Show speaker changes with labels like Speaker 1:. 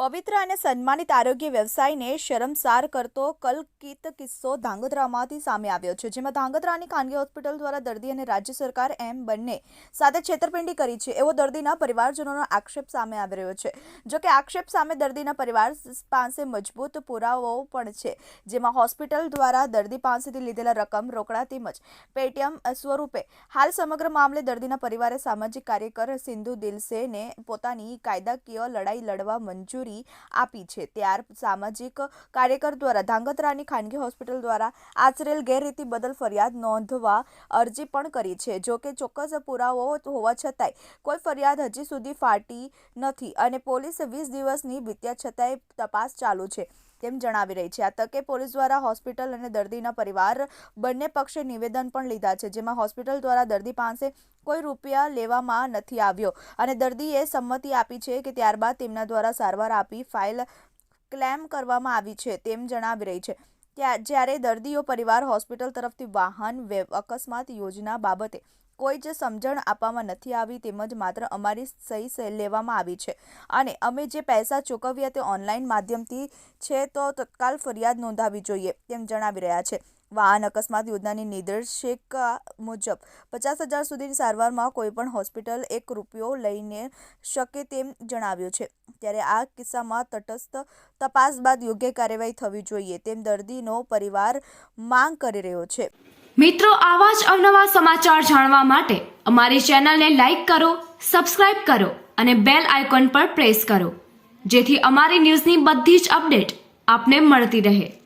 Speaker 1: પવિત્ર અને સન્માનિત આરોગ્ય વ્યવસાયને શરમસાર કરતો કલકિત કિસ્સો ધાંગધ્રામાંથી સામે આવ્યો છે, જેમાં ધાંગધ્રાની ખાનગી હોસ્પિટલ દ્વારા દર્દી અને રાજ્ય સરકાર એમ બંને સાથે છેતરપિંડી કરી છે, એવો દર્દીના પરિવારજનોનો આક્ષેપ સામે આવી રહ્યો છે. જો કે આક્ષેપ સામે દર્દીના પરિવાર પાસે મજબૂત પુરાવાઓ પણ છે, જેમાં હોસ્પિટલ દ્વારા દર્દી પાસેથી લીધેલા રકમ રોકડા તેમજ પેટીએમ સ્વરૂપે હાલ સમગ્ર મામલે દર્દીના પરિવારે સામાજિક કાર્યકર સિંધુ દિલસેને પોતાની કાયદાકીય લડાઈ લડવા મંજૂરી આપી છે. ત્યાર સામાજિક કાર્યકર દ્વારા ધાંગધ્રાની ખાનગી હોસ્પિટલ દ્વારા આચરેલ ગેરરીતિ બદલ ફરિયાદ નોંધવા અરજી પણ કરી છે. જોકે ચોક્કસ પુરાવો હોવા છતાંય કોઈ ફરિયાદ હજી સુધી ફાટી નથી અને પોલીસે વીસ દિવસની વીત્યા છતાંય તપાસ ચાલુ છે. તેમ જણાવી રહી છે. આ તકે પોલીસ દ્વારા હોસ્પિટલ અને દર્દીના પરિવાર બંને પક્ષે નિવેદન પણ લીધા છે, જેમાં હોસ્પિટલ દ્વારા દર્દી પાસે કોઈ રૂપિયા લેવામાં નથી આવ્યો અને દર્દીએ સંમતિ આપી છે કે ત્યારબાદ તેમના દ્વારા સારવાર આપી ફાઇલ ક્લેમ કરવામાં આવી છે તેમ જણાવી રહી છે. ત્યાં જ્યારે દર્દીઓ પરિવાર હોસ્પિટલ તરફથી વાહન અકસ્માત યોજના બાબતે કોઈ જ સમજણ આપવામાં નથી આવી તેમજ માત્ર અમારી સહી લેવામાં આવી છે. અને અમે જે પૈસા ચૂકવ્યા તે ઓનલાઈન માધ્યમથી છે તો તત્કાલ ફરિયાદ નોંધાવી જોઈએ તેમ જણાવી રહ્યા છે. વાહન અકસ્માત યોજનાની નિર્દેશિકા મુજબ પચાસ હજાર સુધીની સારવારમાં કોઈપણ હોસ્પિટલ એક રૂપિયો લઈને શકે તેમ જણાવ્યું છે. ત્યારે આ કિસ્સામાં તટસ્થ તપાસ બાદ યોગ્ય કાર્યવાહી થવી જોઈએ તેમ દર્દીનો પરિવાર માંગ કરી રહ્યો છે.
Speaker 2: મિત્રો, આવા જ અવનવા સમાચાર જાણવા માટે અમારી ચેનલને લાઈક કરો, સબસ્ક્રાઇબ કરો અને બેલ આઇકોન પર પ્રેસ કરો. જેથી અમારી ન્યૂઝની બધી જ અપડેટ આપને મળતી રહે.